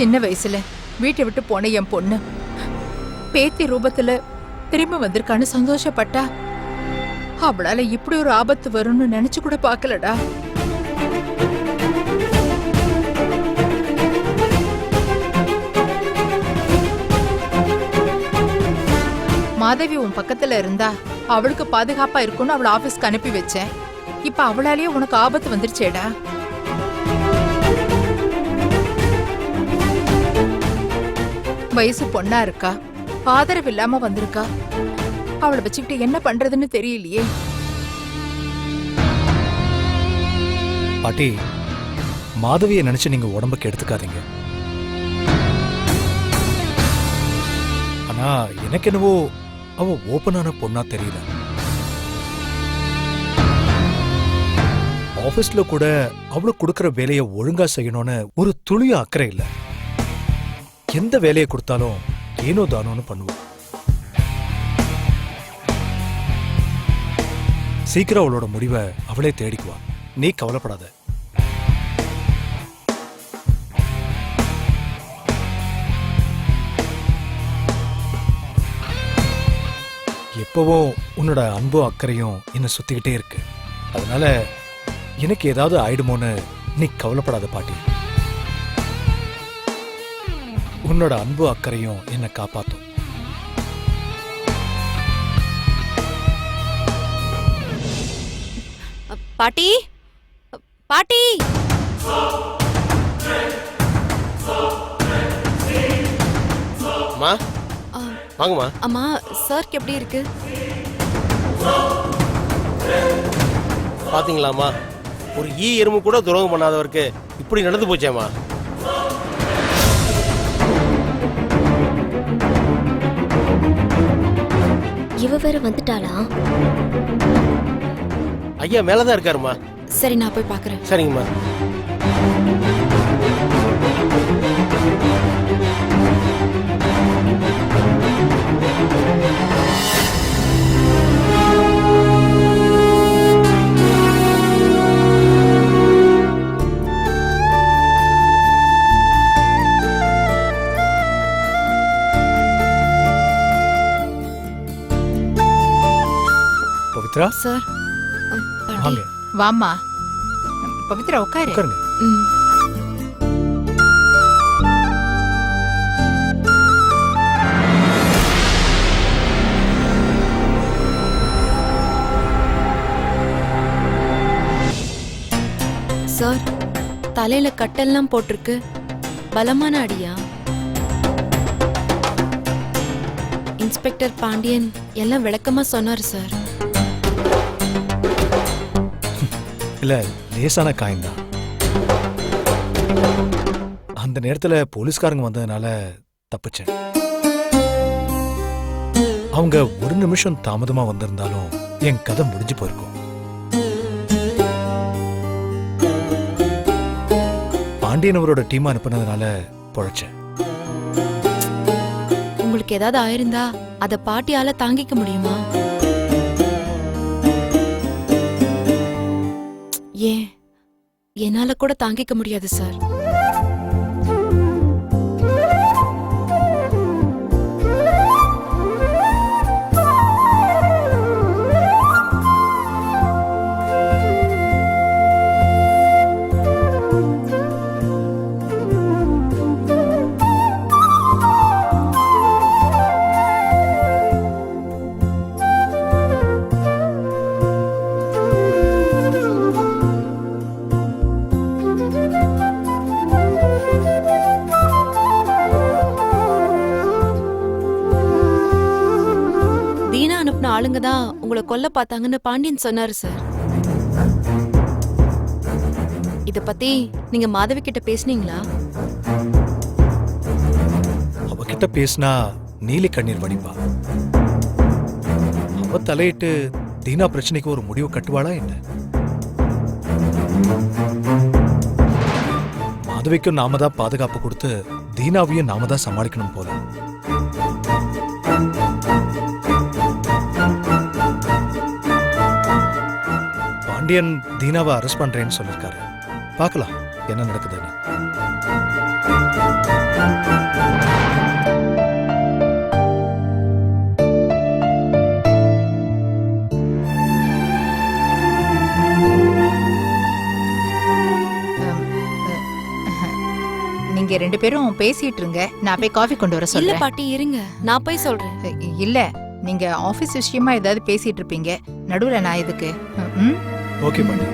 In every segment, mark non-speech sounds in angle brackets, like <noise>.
சின்ன வயசுல வீட்டை விட்டு போன என் பொண்ணு. பேத்தி ரூபத்துல திரும்ப வந்திருக்கான்னு சந்தோஷப்பட்டா. அவளால இப்படி ஒரு ஆபத்து வரும்னு நினைச்சு கூட பார்க்கலடா. மாதவி உன் பக்கத்துல இருந்தா அவளுக்கு பாதுகாப்பா இருக்கும்னு அவளை ஆபீஸ்க்கு அனுப்பி வச்சேன். இப்ப அவளாலேயே உனக்கு ஆபத்து வந்துருச்சேடா. வயசு பொண்ணா இருக்கா? ஆதரவு இல்லாம வந்திருக்கா? அவளை வச்சுக்கிட்டு என்ன பண்றதுன்னு தெரியலையே. பாட்டி மாதவியை நினைச்சு நீங்க உடம்புக்கு எடுத்துக்காதீங்க. ஆனா எனக்கு என்னவோ அவ ஓப்பனான பொண்ணா தெரியல. ஆபீஸ்ல கூட அவளுக்கு கொடுக்கற வேலையை ஒழுங்கா செய்யணும்னு ஒரு துளிய அக்கறை இல்ல. எந்த வேலையை கொடுத்தாலும் ஏனோ தானோன்னு பண்ணுவா சீக்கிரம் அவளோட முடிவை அவளே தேடிக்குவா. நீ கவலைப்படாத. எப்பவும் உன்னோட அன்பும் அக்கறையும் என்ன சுத்திக்கிட்டே இருக்கு. அதனால எனக்கு ஏதாவது ஆயிடுமோன்னு நீ கவலைப்படாத பாட்டி. உன்னோட அன்பு அக்கறையும் என்னை காப்பாத்தும். அ, பாட்டி பாட்டி. அம்மா வாங்கம்மா. அம்மா சார்க்கு எப்படி இருக்கு? பாத்தீங்களாம்மா? ஒரு ஈ எறும்பு கூட துரோகம் பண்ணாதவருக்கு இப்படி நடந்து போச்சேம்மா. இவ வேற வந்துட்டாளா? ஐயா மேலதான் இருக்காருமா சரி நான் போய் பார்க்கறேன். சரிங்கம்மா. பவித்ரா சார் வாங்க. வாம்மா. பவித்ரா உட்காரு. உட்காருங்க. சார் தலையில கட்டெல்லாம் போட்டிருக்கு. பலமான அடியா? இன்ஸ்பெக்டர் பாண்டியன் எல்லாம் விளக்கமா சொன்னார் சார் இல்லை லேசான காயம்தான் அந்த நேரத்தில் போலீஸ்காரங்க வந்ததுனால தப்பிச்சேன். அவங்க ஒரு நிமிஷம் தாமதமா வந்திருந்தாலும் என் கதை முடிஞ்சு போயிருக்கும். பாண்டியன் அவரோட டீம் அனுப்புனதுனால பொழைச்சேன். உங்களுக்கு ஏதாவது ஆயிருந்தா அத பாட்டியால தாங்கிக்க முடியுமா? என்னால கூட தாங்கிக்க முடியாது சார். ஆளுங்க தான் உங்களை கொல்ல பார்த்தாங்கன்னு பாண்டியன் சொன்னாரு சார் இத பத்தி நீங்க மாதவி கிட்ட பேசுனீங்களா? அவகிட்ட பேசினா நீலி கண்ணீர் வடிப்பா. அவ தலையிட்டு தீனா பிரச்சனைக்கு ஒரு முடிவு கட்டுவாளா என்ன? மாதவிக்கும் நாம தான் பாதுகாப்பு கொடுத்து தீனாவையும் நாம தான் சமாளிக்கணும் போல. கெனடியன் தீனாவை அரெஸ்ட் பண்றேன்னு சொல்லியிருக்காரு. பார்க்கலாம் என்ன நடக்குதுன்னு. நீங்க ரெண்டு பேரும் பேசிட்டு இருங்க நான் போய் காஃபி கொண்டு வர இல்ல பாட்டி இருங்க. நான் போய் சொல்றேன். இல்ல நீங்க ஆபீஸ் விஷயமா ஏதாவது பேசிட்டு இருப்பீங்க நடுவுல நான் எதுக்கு? ம், ம்? ஓகே பாண்டி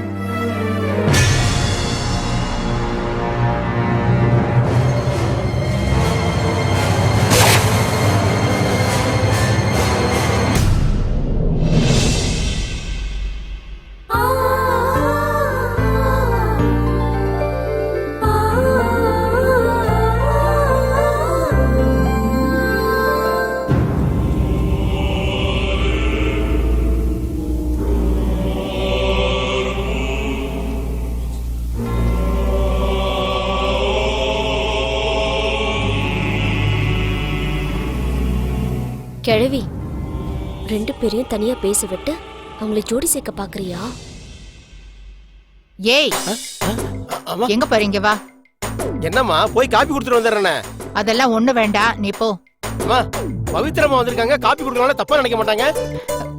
பேரையும் தனியா பேச விட்டு அவங்கள ஜோடி சேர்க்க பாக்குறியா? ஏய்! ஆமா. எங்க போறீங்க வா. என்னம்மா போய் காப்பி கொடுத்துட்டு வந்துடுறேனே. அதெல்லாம் ஒண்ணு வேண்டாம் நீ போ. அம்மா பவித்ரமா வந்திருக்காங்க காப்பி கொடுக்கறனால தப்பா நினைக்க மாட்டாங்க.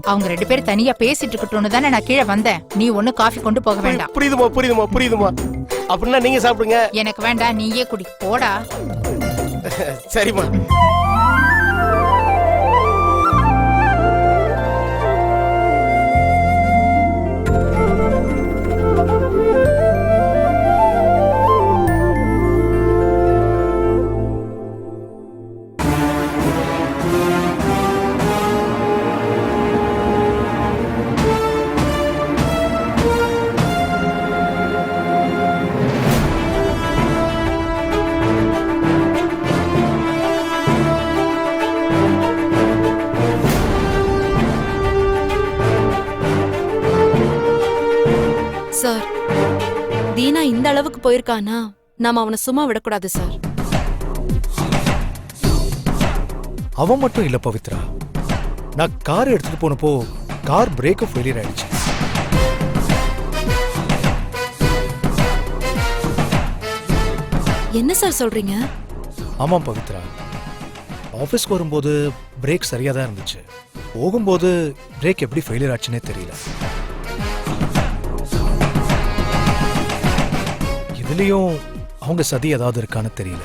அவங்க ரெண்டு பேரும் தனியா பேசிட்டு இருக்கட்டும்னு தானே நான் கீழே வந்தேன். நீ ஒண்ணு காஃபி கொண்டு போக வேண்டாம். புரியுதுமா புரியுதுமா புரியுதுமா. அப்படின்னா நீங்க சாப்பிடுங்க. எனக்கு வேண்டாம் நீயே குடி. போடா. சரிம்மா. போயிருக்கானா நாம அவனை சும்மா விடக்கூடாது சார். அவன் மட்டும் இல்ல பவித்ரா. நான் கார் எடுத்துட்டு போனப்போ கார் பிரேக் ஃபெயிலியர் ஆயிடுச்சு. என்ன சார் சொல்றீங்க? ஆமாம் பவித்ரா. ஆஃபீஸ்க்கு வரும்போது பிரேக் சரியா தான் இருந்துச்சு. போகும்போது பிரேக் எப்படி ஃபெயிலியர் ஆச்சுன்னே தெரியல. இதுலயும் அவங்க சதி ஏதாவது இருக்கான்னு தெரியல.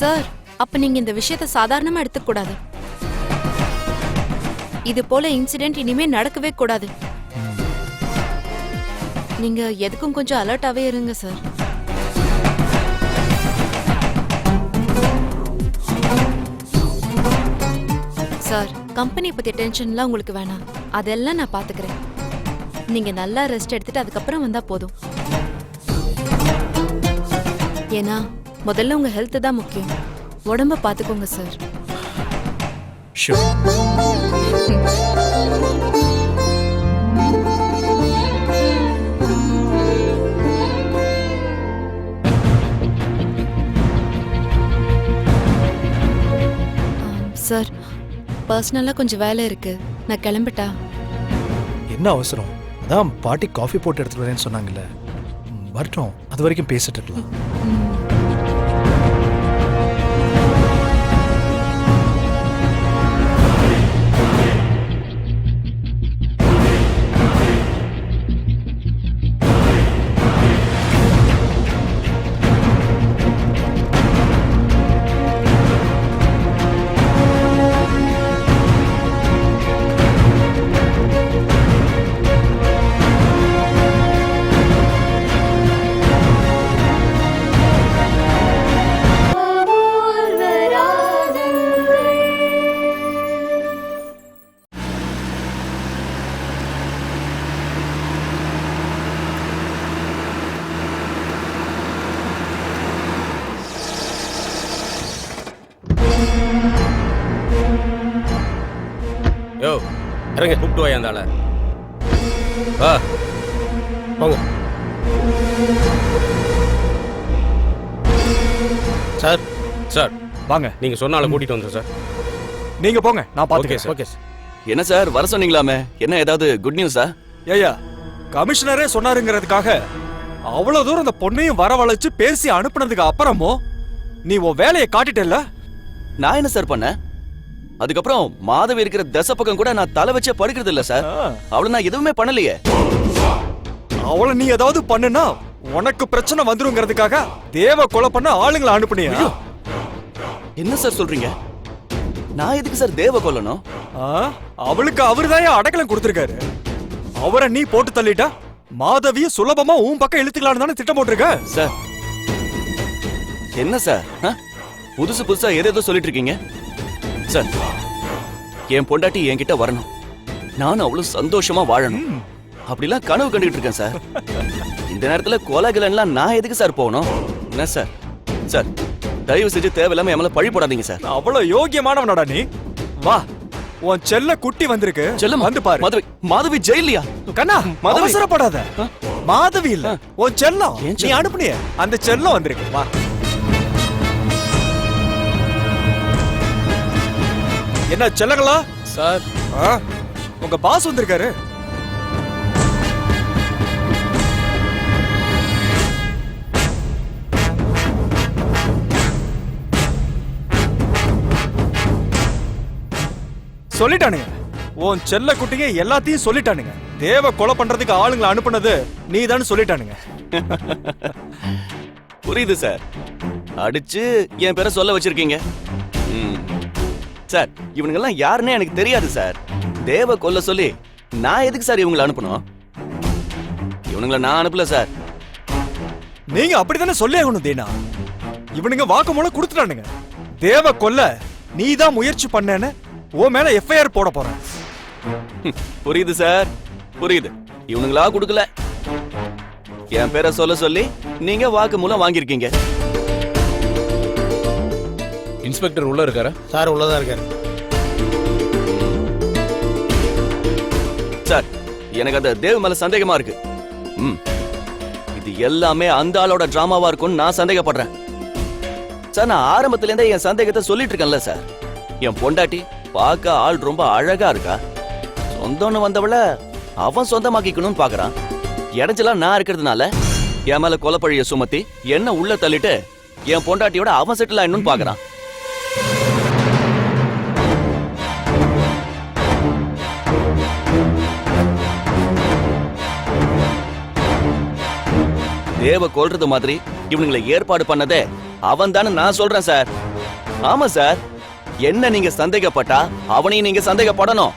சார் அப்ப நீங்க இந்த விஷயத்த சாதாரணமா எடுத்துக்க கூடாது இது போல இன்சிடென்ட் இனிமே நடக்கவே கூடாது. நீங்க எதுக்கும் கொஞ்சம் அலர்ட்டாவே இருங்க சார். சார் கம்பெனி பத்தி டென்ஷன்லாம் உங்களுக்கு வேணாம். அதெல்லாம் நான் பாத்துக்கிறேன். நீங்க நல்லா ரெஸ்ட் எடுத்துட்டு அதுக்கப்புறம் வந்தா போதும். ஏன்னா முதல்ல உங்க ஹெல்த் தான் முக்கியம். உடம்ப பாத்துக்கோங்க சார் சார் பர்சனலா கொஞ்சம் வேலை இருக்கு. நான் கிளம்பிட்டா? என்ன அவசரம்? அதான் பாட்டி காஃபி போட்டு எடுத்துட்டு வரேன்னு சொன்னாங்கல்ல. வரட்டும். அது வரைக்கும் பேசிட்டு இருக்கலாம். யோ இறங்க கூப்பிட்டு வாயா அந்த ஆளை. வா. போங்க. சார் சார் வாங்க. நீங்க சொன்ன ஆளை கூட்டிட்டு வந்துடும் சார். நீங்க போங்க நான் சார் ஓகே சார். என்ன சார் வர சொன்னீங்களாமே? என்ன ஏதாவது குட் நியூஸா ஏய்யா கமிஷனரே சொன்னாருங்கிறதுக்காக அவ்வளவு தூரம் அந்த பொண்ணையும் வரவழைச்சு பேசி அனுப்புனதுக்கு அப்புறமும் நீ உன் வேலையை காட்டிட்டல்ல? நான் என்ன சார் பண்ணேன்? அதுக்கப்புறம் மாதவி இருக்கிற தசை பக்கம் கூட நான் தலை வச்சே படுக்கிறது இல்ல சார். அவளை நான் எதுவுமே பண்ணலையே. அவளை நீ ஏதாவது பண்ணுனா உனக்கு பிரச்சனை வந்துருங்கிறதுக்காக தேவ கொலை பண்ண ஆளுங்களை அனுப்புனியா? என்ன சார் சொல்றீங்க? நான் எதுக்கு சார் தேவ கொல்லணும்? ஆ, அவளுக்கு அவருதான் அடக்கலம் கொடுத்திருக்காரு. அவரை நீ போட்டு தள்ளிட்டா மாதவிய சுலபமா உன் பக்கம் இழுத்துக்கலாம்னு தானே திட்டம் போட்டிருக்க? சார். என்ன சார்? புதுசு புதுசா எதேதோ சொல்லிட்டு இருக்கீங்க? சார் என் பொண்டாட்டி என்கிட்ட வரணும். நானும் அவ்வளவு சந்தோஷமா வாழணும். அப்படிலாம் கனவு கண்டுகிட்டு இருக்கேன் சார். இந்த நேரத்துல கோலாகலன்லாம் நான் எதுக்கு சார் போகணும்? என்ன சார்? சார் தயவு செஞ்சு தேவையில்லாம என் மேல பழி போடாதீங்க சார். அவ்வளவு யோகியமானவனடா நீ. வா. உன் செல்ல குட்டி வந்திருக்கு. செல்லம்? வந்து பாரு. மாதவி மாதவி ஜெயிலியா கண்ணா மாதவி. அவசரப்படாத? மாதவி இல்ல. உன் செல்லம். நீ. அனுப்புனிய. அந்த செல்லம் வந்திருக்கு. வா. என்ன செல்லங்களா சார்? உங்க பாஸ் வந்திருக்காரு. சொல்லிட்டானுங்க. உன் செல்ல குட்டிங்க எல்லாத்தையும் சொல்லிட்டானுங்க. தேவ கொலை பண்றதுக்கு ஆளுங்களை அனுப்புனது நீ சொல்லிட்டானுங்க. புரியுது சார். அடிச்சு என் பேரை சொல்ல வச்சிருக்கீங்க. சார் இவனுங்கெல்லாம் யாருன்னே எனக்கு தெரியாது சார். தேவ கொல்ல சொல்லி நான் எதுக்கு சார் இவங்களை அனுப்பணும்? இவனுங்கள நான் அனுப்பல சார். நீங்க அப்படித்தானே சொல்லி ஆகணும் தீனா? இவனுங்க வாக்குமூலம் கொடுத்துட்டானுங்க. தேவ கொல்ல நீ தான் முயற்சி பண்ணேன்னு உன் மேல எஃப்ஐஆர் போட போறேன் புரியுது சார் புரியுது. இவனுங்களா கொடுக்கல? என் பேரை சொல்ல சொல்லி நீங்க வாக்கு மூலம் வாங்கியிருக்கீங்க. இன்ஸ்பெக்டர் உள்ள இருக்காரா? சார் உள்ளதா இருக்காரு. சார் எனக்கு அந்த தேவ் மேல சந்தேகமா இருக்கு. ம். இது எல்லாமே அந்த ஆளோட டிராமாவா இருக்கும்னு நான் சந்தேகப்படுறேன். சார் நான் ஆரம்பத்துல இருந்தே என் சந்தேகத்தை சொல்லிட்டு இருக்கேன்ல சார். என் பொண்டாட்டி பார்க்க ஆள் ரொம்ப அழகா இருக்கா? சொந்தம்னு வந்தவள அவன் சொந்தமாக்கிக்கணும்னு பாக்குறான். இடைஞ்சலா நான் இருக்கிறதுனால என் மேல கொலப்பழிய சுமத்தி என்ன உள்ள தள்ளிட்டு என் பொண்டாட்டியோட அவன் செட்டில் ஆயிடணும்னு பாக்குறான். தேவ கொல்றது மாதிரி இவனுங்களை ஏற்பாடு பண்ணதே அவன் தானே நான் சொல்றேன் சார். ஆமா சார். என்ன நீங்க சந்தேகப்பட்டா அவனையும் நீங்க சந்தேகப்படணும்.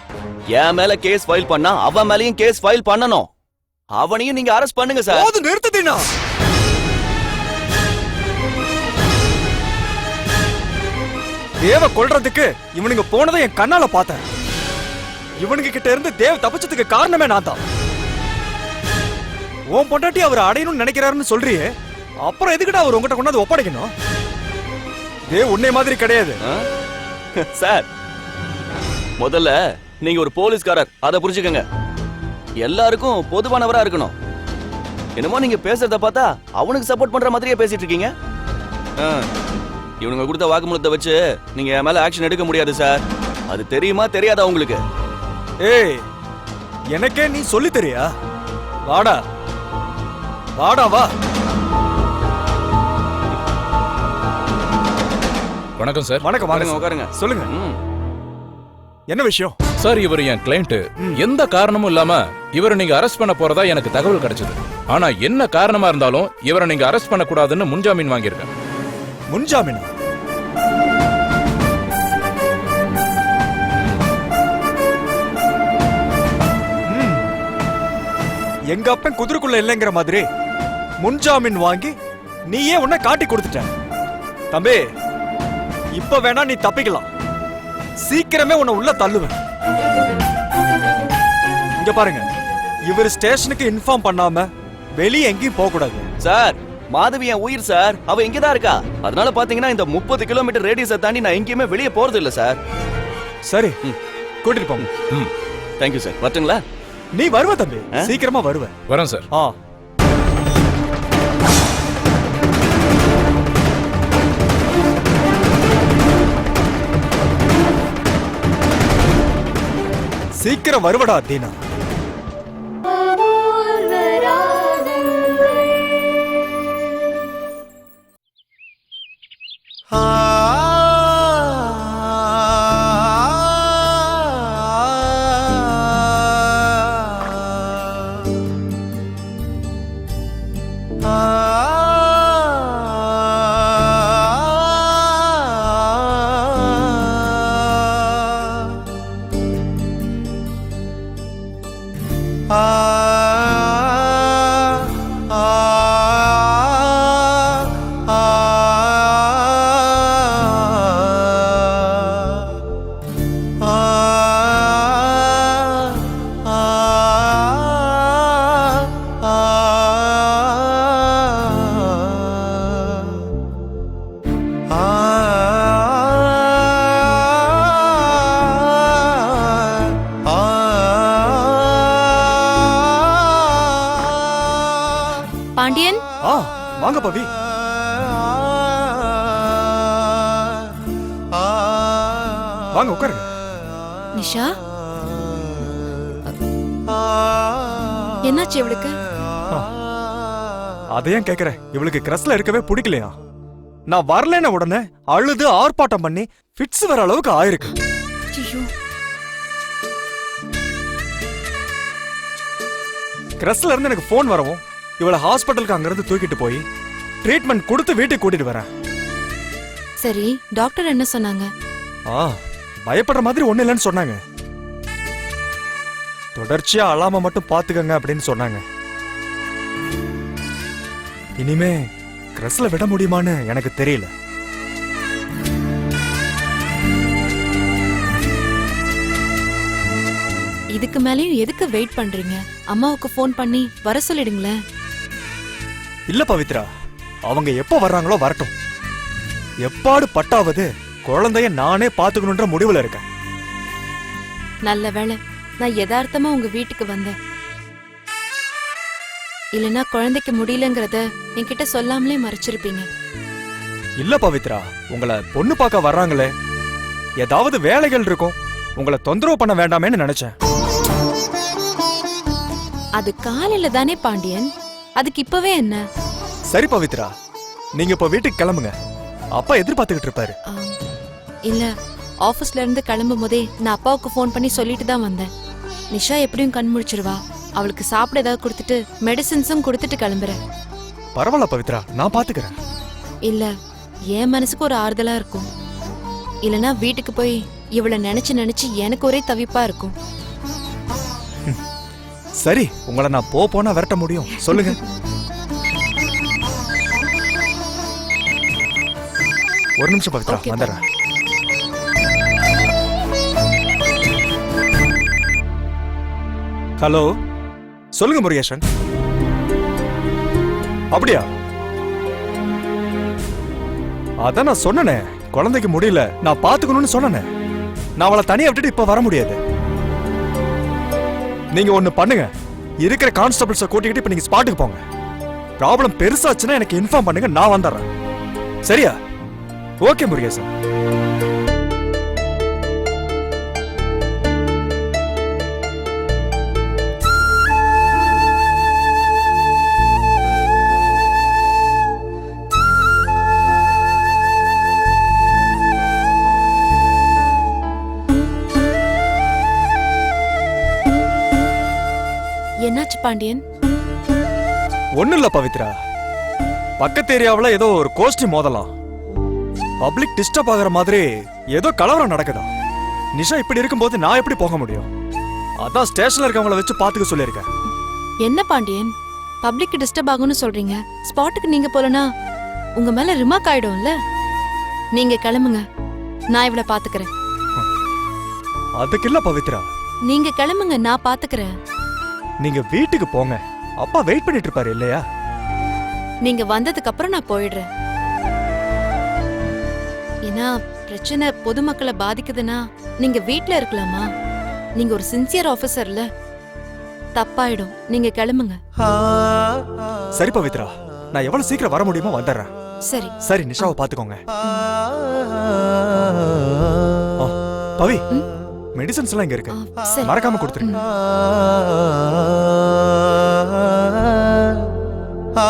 என் மேல கேஸ் ஃபைல் பண்ணா அவன் மேலயும் கேஸ் ஃபைல் பண்ணணும். அவனையும் நீங்க அரெஸ்ட் பண்ணுங்க சார். போது நிறுத்து தேவ கொல்றதுக்கு இவனுங்க போனதை என் கண்ணால பார்த்தேன். இவனுங்க கிட்ட இருந்து தேவ தப்பிச்சதுக்கு காரணமே நான் தான் உன் பொண்டாட்டி அவர் அடையணும்னு நினைக்கிறாருன்னு சொல்றியே அப்புறம் எதுக்குடா அவர் உங்ககிட்ட கொண்டாந்து ஒப்படைக்கணும்? தேவ் உன்னை மாதிரி கிடையாது? சார் முதல்ல நீங்க ஒரு போலீஸ்காரர் அதை புரிஞ்சுக்கங்க. எல்லாருக்கும் பொதுவானவரா இருக்கணும். என்னமோ நீங்க பேசுறத பார்த்தா அவனுக்கு சப்போர்ட் பண்ற மாதிரியே பேசிட்டு இருக்கீங்க. இவனுங்க கொடுத்த வாக்குமூலத்தை வச்சு நீங்க என் மேல ஆக்ஷன் எடுக்க முடியாது சார். அது தெரியுமா தெரியாதா உங்களுக்கு? ஏய் எனக்கே நீ சொல்லி தெரியா? வாடா. வாடா வா. வணக்கம் சார். வணக்கம் வாங்க உட்காருங்க. சொல்லுங்க. என்ன விஷயம்? சார் இவர் என் கிளைண்ட் எந்த காரணமும் இல்லாம இவரை நீங்க அரெஸ்ட் பண்ண போறதா எனக்கு தகவல் கிடைச்சது. ஆனா என்ன காரணமா இருந்தாலும் இவரை நீங்க அரெஸ்ட் பண்ண கூடாதுன்னு முன்ஜாமீன் வாங்கியிருக்கேன். முன்ஜாமீனா. எங்க அப்பன் குதிரைக்குள்ள இல்லைங்கிற மாதிரி. முன்ஜாமீன் வாங்கி நீயே உன்னை காட்டி கொடுத்துட்ட. தம்பி இப்ப வேணா நீ தப்பிக்கலாம். சீக்கிரமே உன்னை உள்ள தள்ளுவேன். இங்க பாருங்க இவர் ஸ்டேஷனுக்கு இன்ஃபார்ம் பண்ணாம வெளியே எங்கேயும் போக கூடாது சார் மாதவி என் உயிர் சார். அவ இங்கதான் இருக்கா? அதனால பாத்தீங்கன்னா இந்த முப்பது கிலோமீட்டர் ரேடியஸை தாண்டி நான் எங்கேயுமே வெளியே போறது இல்ல சார். சரி கூட்டிட்டு போங்க ம். தேங்க்யூ சார் வரட்டுங்களா? நீ வருவ தம்பி ஆ? சீக்கிரமா வருவ. வரேன் சார் ஆ. சீக்கிரம் வருவடா தீனா. ஆ என்னாச்சு இவளுக்கு? அதை ஏன் கேக்குற? இவளுக்கு கிரஸ்ல இருக்கவே பிடிக்கலையா? நான் வரலன உடனே அழுது ஆர்ப்பாட்டம் பண்ணி ஃபிட்ஸ் வர அளவுக்கு ஆயிருக்கு. கிரஸ்ல இருந்து எனக்கு ஃபோன் வரவும் இவளை ஹாஸ்பிட்டலுக்கு அங்கிருந்து தூக்கிட்டு போய் ட்ரீட்மெண்ட் கொடுத்து வீட்டுக்கு கூட்டிட்டு வரேன். சரி டாக்டர் என்ன சொன்னாங்க? ஆ பயப்படுற மாதிரி ஒண்ணு இல்லைன்னு சொன்னாங்க. தொடர்ச்சியா அழாம மட்டும் பாத்துக்கங்க அப்படின்னு சொன்னாங்க. இனிமே கிரஸ்ல விட முடியுமான்னு எனக்கு தெரியல. இதுக்கு மேலயும் எதுக்கு வெயிட் பண்றீங்க? அம்மாவுக்கு ஃபோன் பண்ணி வர சொல்லிடுங்களேன். இல்ல பவித்ரா அவங்க எப்போ வர்றாங்களோ வரட்டும். எப்பாடு பட்டாவது குழந்தைய நானே பாத்துக்கணுன்ற முடிவுல இருக்கேன். நல்ல வேளை. நான் யதார்த்தமா உங்க வீட்டுக்கு வந்தேன். இல்லனா குழந்தைக்கு முடியலங்கறத என்கிட்ட சொல்லாமலே மறைச்சிருப்பீங்க. இல்ல பவித்ரா உங்களை பொண்ணு பார்க்க வர்றாங்களே. ஏதாவது வேலைகள் இருக்கும். உங்களை தொந்தரவு பண்ண வேண்டாமேன்னு நினைச்சேன். அது காலையில தானே பாண்டியன்? அதுக்கு இப்பவே என்ன? சரி பவித்ரா நீங்க இப்ப வீட்டுக்கு கிளம்புங்க. அப்பா எதிர்பார்த்துக்கிட்டு இருப்பாரு. இல்ல ஆபீஸ்ல இருந்து கிளம்பும் போதே நான் அப்பாவுக்கு ஃபோன் பண்ணி சொல்லிட்டு தான் வந்தேன். நிஷா எப்படியும் கண் முழிச்சிருவா. அவளுக்கு சாப்பிட ஏதாவது கொடுத்துட்டு மெடிசின்ஸும் கொடுத்துட்டு கிளம்புறேன். பரவாயில்ல பவித்ரா நான் பாத்துக்கிறேன். இல்ல என் மனசுக்கு ஒரு ஆறுதலா இருக்கும். இல்லனா வீட்டுக்கு போய் இவளை நினைச்சு நினைச்சு எனக்கு ஒரே தவிப்பா இருக்கும். <laughs> சரி உங்களை நான் போ போனா விரட்ட முடியும். சொல்லுங்க. ஒரு நிமிஷம் பவித்ரா வந்துடுறேன். ஹலோ. சொல்லுங்க முருகேஷன் அப்படியா? அதான் நான் சொன்னனே குழந்தைக்கு முடியல நான் பாத்துக்கணும்னு சொன்னனே. நான் அவளை தனியா விட்டுட்டு இப்ப வர முடியாது. நீங்க ஒண்ணு பண்ணுங்க. இருக்கிற கான்ஸ்டபிள்ஸ கூட்டிக்கிட்டு இப்ப நீங்க ஸ்பாட்டுக்கு போங்க. ப்ராப்ளம் பெருசாச்சுன்னா எனக்கு இன்ஃபார்ம் பண்ணுங்க நான் வந்துடுறேன். சரியா? ஓகே முருகேசன். என்னாச்சு பாண்டியன்? ஒண்ணும் இல்ல பவித்ரா. பக்கத்து ஏரியாவுல ஏதோ ஒரு கோஷ்டி மோதலாம். பப்ளிக் டிஸ்டர்ப் ஆகுற மாதிரி ஏதோ கலவரம் நடக்குதாம் நிஷா இப்படி இருக்கும்போது நான் எப்படி போக முடியும்? அதான் ஸ்டேஷன்ல இருக்கவங்கள வச்சு பாத்துக்க சொல்லியிருக்கேன். என்ன பாண்டியன்? பப்ளிக் டிஸ்டர்ப் ஆகும்னு சொல்றீங்க. ஸ்பாட்டுக்கு நீங்க போலனா உங்க மேல ரிமார்க் ஆயிடும்ல? நீங்க கிளம்புங்க. நான் இவளை பாத்துக்கிறேன் அதுக்கு இல்ல பவித்ரா. நீங்க கிளம்புங்க நான் பாத்துக்கிறேன் நீங்க வீட்டுக்கு போங்க. அப்பா வெயிட் பண்ணிட்டு இருப்பாரு இல்லையா? நீங்க வந்ததுக்கு அப்புறம் நான் போயிடுறேன். ஏன்னா பிரச்சனை பொதுமக்களை பாதிக்குதுன்னா நீங்க வீட்ல இருக்கலாமா? நீங்க ஒரு சின்சியர் ஆபீசர்ல தப்பாயிடும். நீங்க கிளம்புங்க. சரி பவித்ரா. நான் எவ்வளவு சீக்கிரம் வர முடியுமோ வந்துடுறேன். சரி. சரி நிஷாவை பாத்துக்கோங்க பவி? மெடிசன்ஸ் எல்லாம் இங்க இருக்கு சரி. மறக்காம கொடுத்துருங்க ஆ